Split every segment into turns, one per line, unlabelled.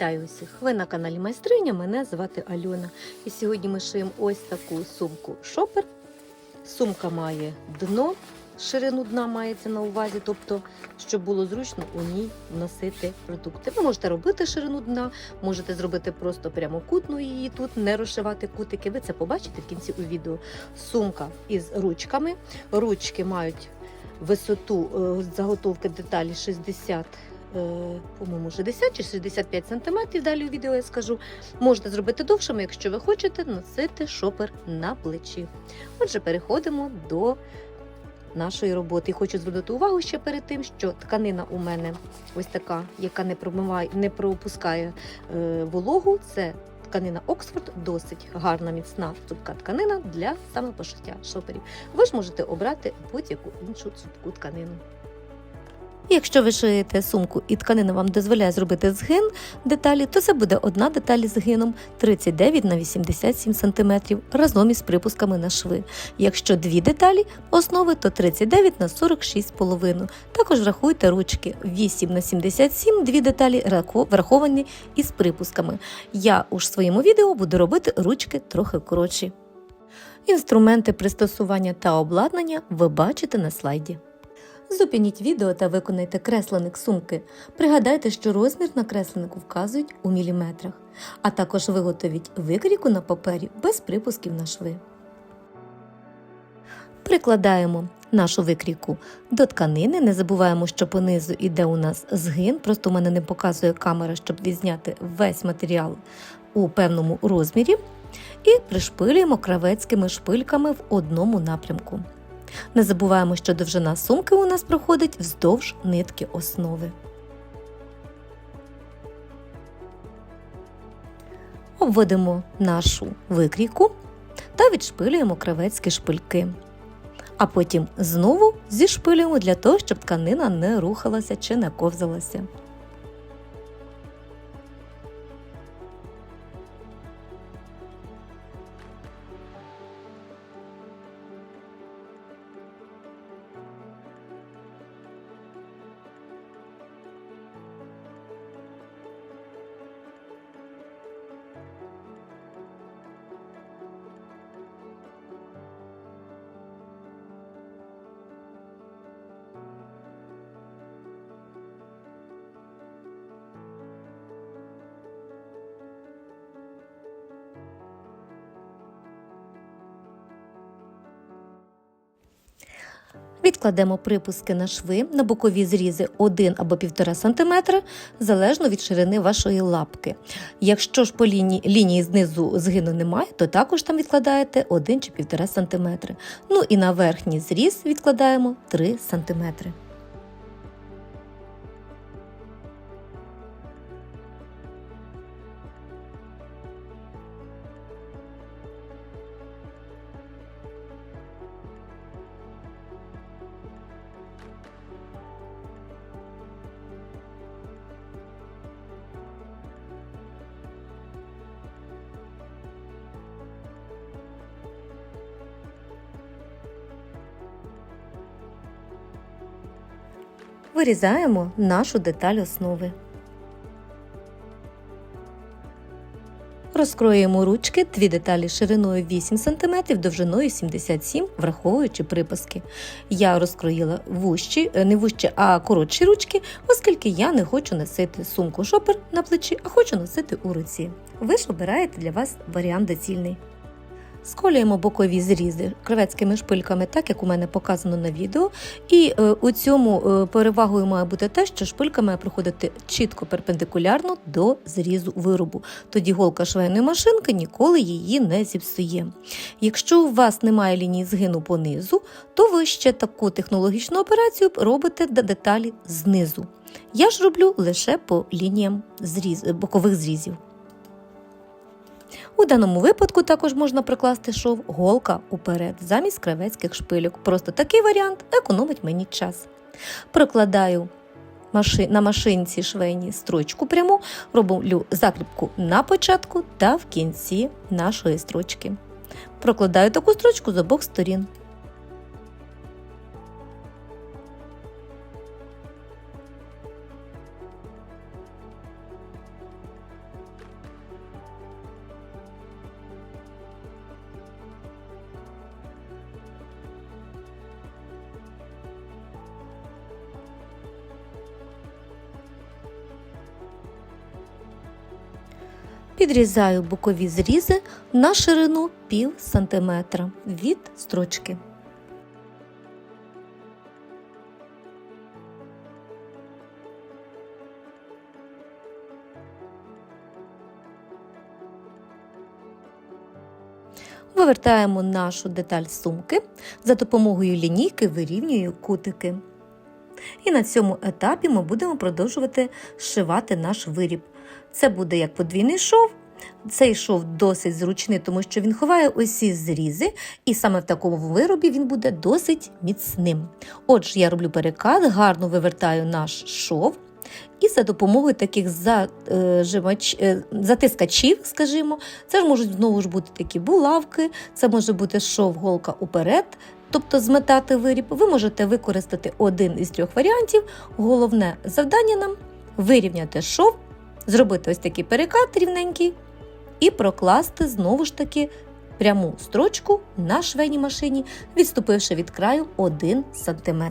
Вітаю усіх! Ви на каналі Майстриня. Мене звати Альона. І сьогодні ми шиємо ось таку сумку шопер. Сумка має дно, ширину дна мається на увазі, тобто, щоб було зручно у ній носити продукти. Ви можете робити ширину дна, можете зробити просто прямокутну її тут, не розшивати кутики. Ви це побачите в кінці у відео. Сумка із ручками. Ручки мають висоту е, заготовки деталі 60 е, по-моєму, 60 чи 65 сантиметрів. Далі у відео я скажу. Можете зробити довшими, якщо ви хочете носити шопер на плечі. Отже, переходимо до нашої роботи. Хочу звернути увагу ще перед тим, що тканина у мене ось така, яка не промиває, не пропускає е, вологу. Це тканина Оксфорд, досить гарна, міцна цупка тканина для саме пошиття шоперів. Ви ж можете обрати будь-яку іншу цупку тканину. Якщо ви шиєте сумку і тканина вам дозволяє зробити згин деталі, то це буде одна деталь з згином 39 на 87 см разом із припусками на шви. Якщо дві деталі основи, то 39 на 46,5. Також рахуйте ручки 8 на 77, дві деталі враховані із припусками. Я у своєму відео буду робити ручки трохи коротші. Інструменти пристосування та обладнання ви бачите на слайді. Зупиніть відео та виконайте кресленик сумки. Пригадайте, що розмір на кресленнику вказують у міліметрах, а також виготовіть викрійку на папері без припусків на шви. Прикладаємо нашу викрійку до тканини. Не забуваємо, що понизу йде у нас згин. Просто у мене не показує камера, щоб відзняти весь матеріал у певному розмірі. І пришпилюємо кравецькими шпильками в одному напрямку. Не забуваємо, що довжина сумки у нас проходить вздовж нитки основи. Обводимо нашу викрійку та відшпилюємо кравецькі шпильки. А потім знову зішпилюємо для того, щоб тканина не рухалася чи не ковзалася. Відкладемо припуски на шви на бокові зрізи 1 або 1,5 см, залежно від ширини вашої лапки. Якщо ж по лінії, лінії знизу згину немає, то також там відкладаєте 1 чи 1,5 см. Ну і на верхній зріз відкладаємо 3 см. Вирізаємо нашу деталь основи. Розкроюємо ручки, дві деталі шириною 8 см, довжиною 77 враховуючи припаски. Я розкроїла вущі, е, не вущі, а коротші ручки, оскільки я не хочу носити сумку шопер на плечі, а хочу носити у руці. Ви ж обираєте для вас варіант доцільний. Сколюємо бокові зрізи креветськими шпильками, так як у мене показано на відео. І е, у цьому е, перевагою має бути те, що шпилька має проходити чітко перпендикулярно до зрізу виробу. Тоді голка швейної машинки ніколи її не зіпсує. Якщо у вас немає лінії згину по низу, то ви ще таку технологічну операцію робите до деталі знизу. Я ж роблю лише по лініям зріз, бокових зрізів. У даному випадку також можна прикласти шов голка уперед замість кравецьких шпильок. Просто такий варіант економить мені час. Прокладаю на машинці швейні строчку пряму, роблю закріпку на початку та в кінці нашої строчки. Прокладаю таку строчку з обох сторін. Підрізаю бокові зрізи на ширину пів сантиметра від строчки. Вивертаємо нашу деталь сумки, за допомогою лінійки вирівнюю кутики. І на цьому етапі ми будемо продовжувати зшивати наш виріб. Це буде як подвійний шов. Цей шов досить зручний, тому що він ховає усі зрізи, і саме в такому виробі він буде досить міцним. Отже, я роблю перекат, гарно вивертаю наш шов. І за допомогою таких зажимач... е, затискачів, скажімо, це ж можуть знову ж бути такі булавки, це може бути шов голка уперед, тобто зметати виріб. Ви можете використати один із трьох варіантів. Головне завдання нам вирівняти шов, зробити ось такий перекат рівненький і прокласти знову ж таки пряму строчку на швейній машині, відступивши від краю 1 см.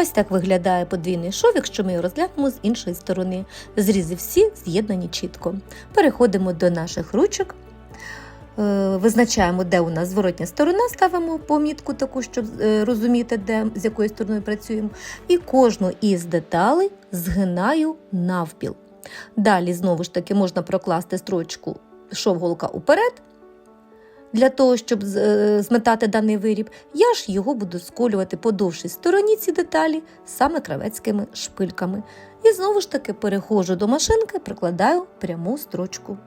Ось так виглядає подвійний шов, якщо ми його розглянемо з іншої сторони. Зрізи всі з'єднані чітко. Переходимо до наших ручок. Е, Визначаємо, де у нас зворотня сторона, ставимо помітку таку, щоб е, розуміти, де, з якою стороною працюємо. І кожну із деталей згинаю навпіл. Далі, знову ж таки, можна прокласти строчку шов-голка уперед. Для того, щоб е, зметати даний виріб, я ж його буду сколювати по довшій стороні ці деталі саме кравецькими шпильками. І знову ж таки переходжу до машинки, прикладаю пряму строчку.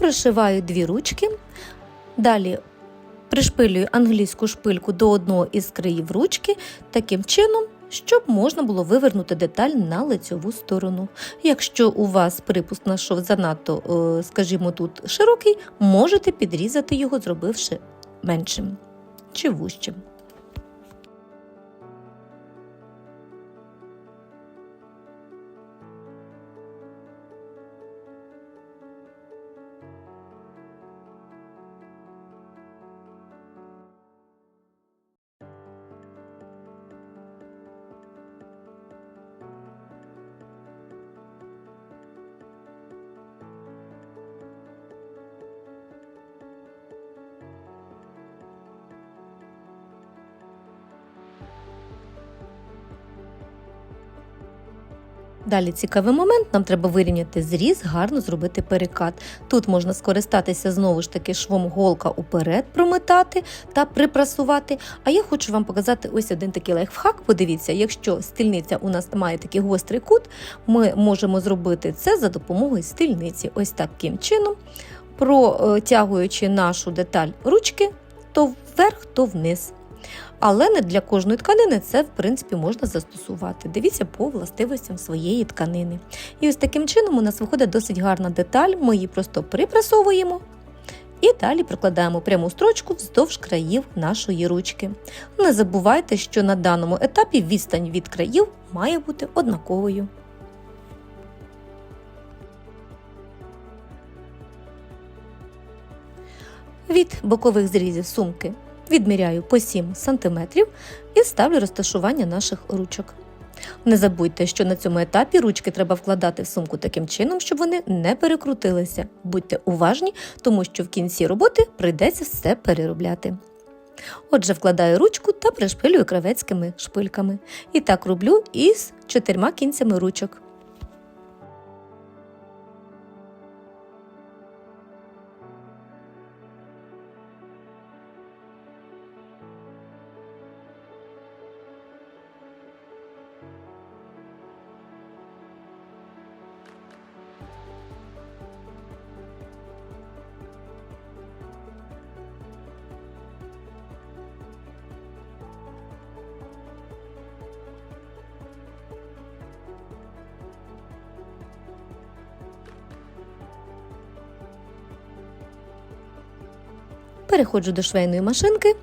Прошиваю дві ручки. Далі пришпилюю англійську шпильку до одного із країв ручки таким чином, щоб можна було вивернути деталь на лицьову сторону. Якщо у вас припуск на шов занадто, е, скажімо, тут широкий, можете підрізати його, зробивши меншим чи вущим. Далі цікавий момент, нам треба вирівняти зріз, гарно зробити перекат. Тут можна скористатися знову ж таки швом голка уперед, прометати та припрасувати. А я хочу вам показати ось один такий лайфхак. Подивіться, якщо стільниця у нас має такий гострий кут, ми можемо зробити це за допомогою стільниці. Ось таким чином, протягуючи нашу деталь ручки то вверх, то вниз. Але не для кожної тканини це, в принципі, можна застосувати. Дивіться по властивостям своєї тканини. І ось таким чином у нас виходить досить гарна деталь. Ми її просто припрасовуємо і далі прикладаємо пряму строчку вздовж країв нашої ручки. Не забувайте, що на даному етапі відстань від країв має бути однаковою. Від бокових зрізів сумки відміряю по 7 см і ставлю розташування наших ручок. Не забудьте, що на цьому етапі ручки треба вкладати в сумку таким чином, щоб вони не перекрутилися. Будьте уважні, тому що в кінці роботи прийдеться все переробляти. Отже, вкладаю ручку та пришпилюю кравецькими шпильками. І так роблю із чотирма кінцями ручок. Переходжу до швейної машинки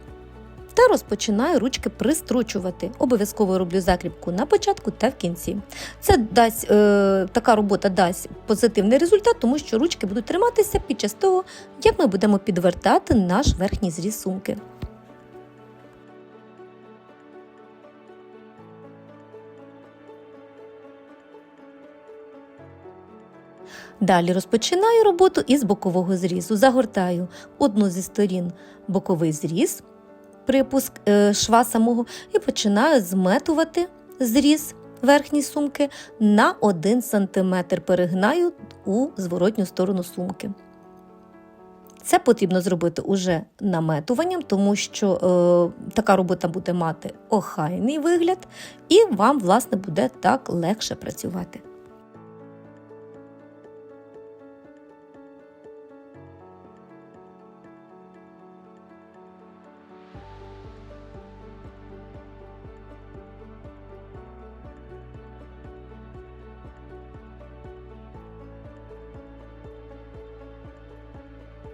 та розпочинаю ручки пристрочувати. Обов'язково роблю закріпку на початку та в кінці. Це дасть е, така робота дасть позитивний результат, тому що ручки будуть триматися під час того, як ми будемо підвертати наш верхній зріз сумки. Далі розпочинаю роботу із бокового зрізу. Загортаю одну зі сторін боковий зріз, припуск е, шва самого, і починаю зметувати зріз верхньої сумки на 1 см. Перегинаю у зворотню сторону сумки. Це потрібно зробити уже наметуванням, тому що е, така робота буде мати охайний вигляд, і вам, власне, буде так легше працювати.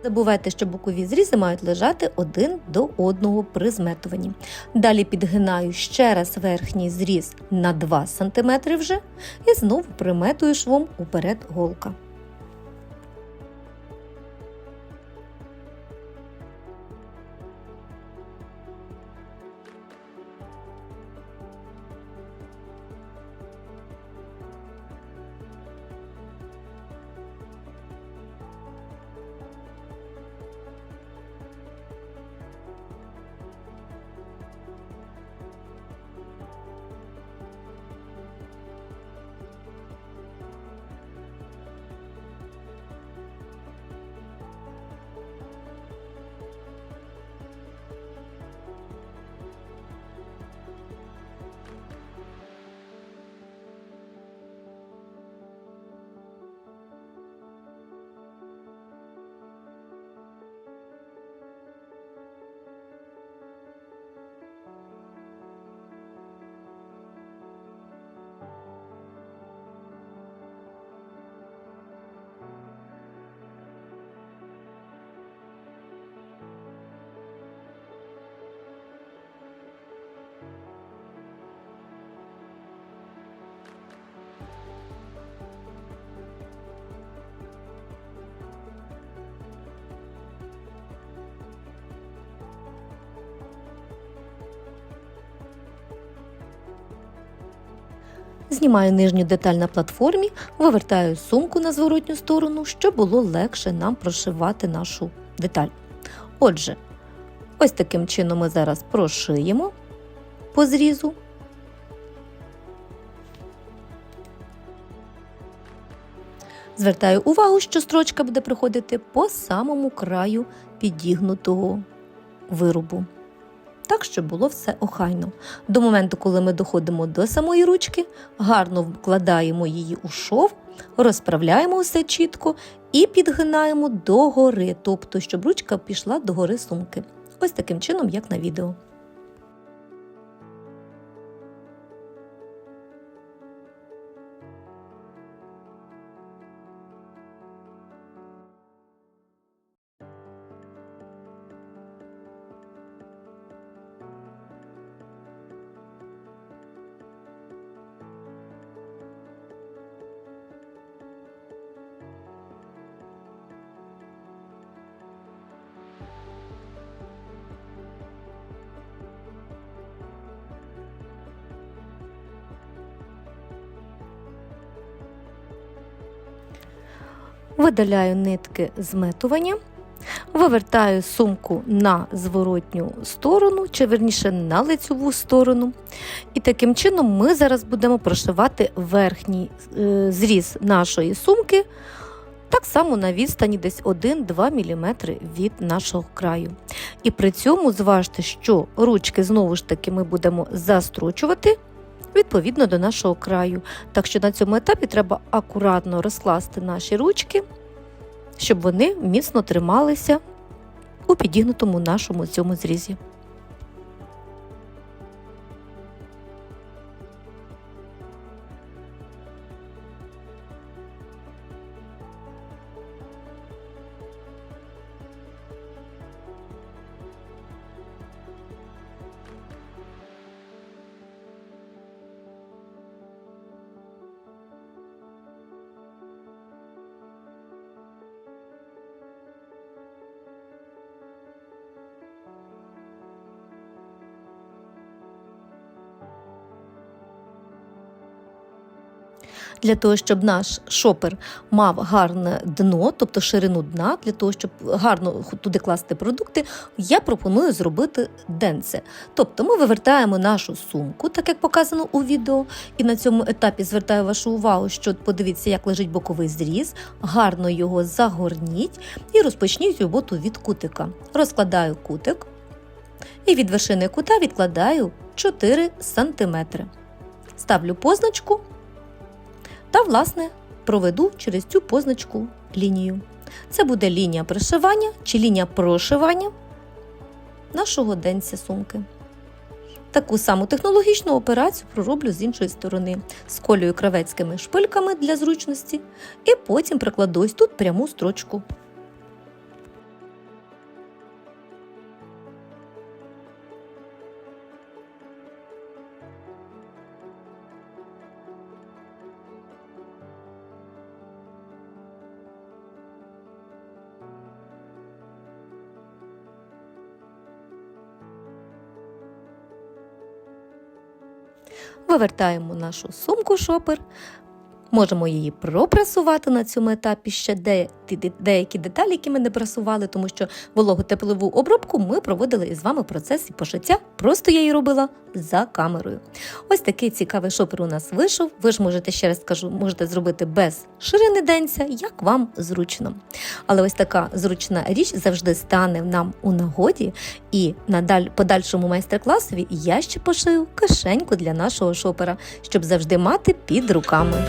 Забувайте, що бокові зрізи мають лежати один до одного при зметуванні. Далі підгинаю ще раз верхній зріз на 2 см вже і знову приметую швом уперед голка. Знімаю нижню деталь на платформі, вивертаю сумку на зворотню сторону, щоб було легше нам прошивати нашу деталь. Отже, ось таким чином ми зараз прошиємо по зрізу. Звертаю увагу, що строчка буде проходити по самому краю підігнутого виробу так, щоб було все охайно. До моменту, коли ми доходимо до самої ручки, гарно вкладаємо її у шов, розправляємо все чітко і підгинаємо догори, тобто, щоб ручка пішла до гори сумки. Ось таким чином, як на відео. Видаляю нитки зметування, вивертаю сумку на зворотню сторону, чи верніше на лицьову сторону. І таким чином ми зараз будемо прошивати верхній е, зріз нашої сумки. Так само на відстані десь 1-2 мм від нашого краю. І при цьому зважте, що ручки знову ж таки ми будемо застрочувати відповідно до нашого краю. Так що на цьому етапі треба акуратно розкласти наші ручки, щоб вони міцно трималися у підігнутому нашому цьому зрізі. Для того, щоб наш шопер мав гарне дно, тобто ширину дна, для того, щоб гарно туди класти продукти, я пропоную зробити денце. Тобто ми вивертаємо нашу сумку, так як показано у відео, і на цьому етапі звертаю вашу увагу, що подивіться, як лежить боковий зріз, гарно його загорніть і розпочніть роботу від кутика. Розкладаю кутик і від вершини кута відкладаю 4 см. Ставлю позначку та, власне, проведу через цю позначку лінію. Це буде лінія пришивання чи лінія прошивання нашого денця сумки. Таку саму технологічну операцію пророблю з іншої сторони, сколюю кравецькими шпильками для зручності і потім прикладу тут пряму строчку. Вивертаємо нашу сумку шопер. Можемо її пропрасувати на цьому етапі ще де, де- деякі деталі, які ми не прасували, тому що вологотеплову обробку ми проводили із вами в процесі пошиття. Просто я її робила за камерою. Ось такий цікавий шопер у нас вийшов. Ви ж можете ще раз скажу, можете зробити без ширини денця, як вам зручно. Але ось така зручна річ завжди стане нам у нагоді. І на подальшому майстер-класові я ще пошию кишеньку для нашого шопера, щоб завжди мати під руками.